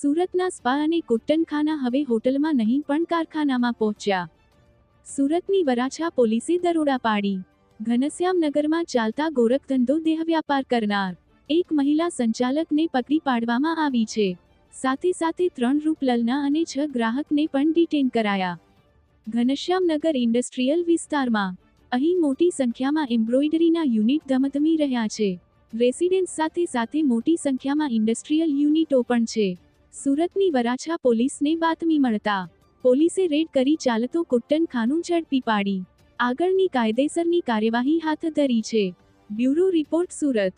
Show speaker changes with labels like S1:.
S1: સુરતના સ્પા અને કુટ્ટનખાના હવે હોટલમાં નહીં, પણ કારખાનામાં પહોંચ્યા. સુરતની વરાછા પોલીસે દરોડા પાડી. ઘનશ્યામનગરમાં ચાલતા ગોરખધંધો દેહ વ્યાપાર કરનાર એક મહિલા સંચાલકને પકડી પાડવામાં આવી છે. સાથે સાથે ત્રણ રૂપલલના અને છ ગ્રાહકને પણ ડિટેન કરાયા. ઘનશ્યામનગર ઇન્ડસ્ટ્રીયલ વિસ્તારમાં અહીં મોટી સંખ્યામાં એમ્બ્રોઇડરીના યુનિટ ધમધમી રહ્યા છે. રેસિડેન્સ સાથે સાથે મોટી સંખ્યામાં ઇન્ડસ્ટ્રીયલ યુનિટો પણ છે. સુરતની વરાછા પોલીસને બાતમી મળતા, પોલીસે રેડ કરી ચાલતો કુટ્ટન ખાનું ઝડપી પાડી. આગળની કાયદેસરની કાર્યવાહી હાથ ધરી છે. Bureau report Surat.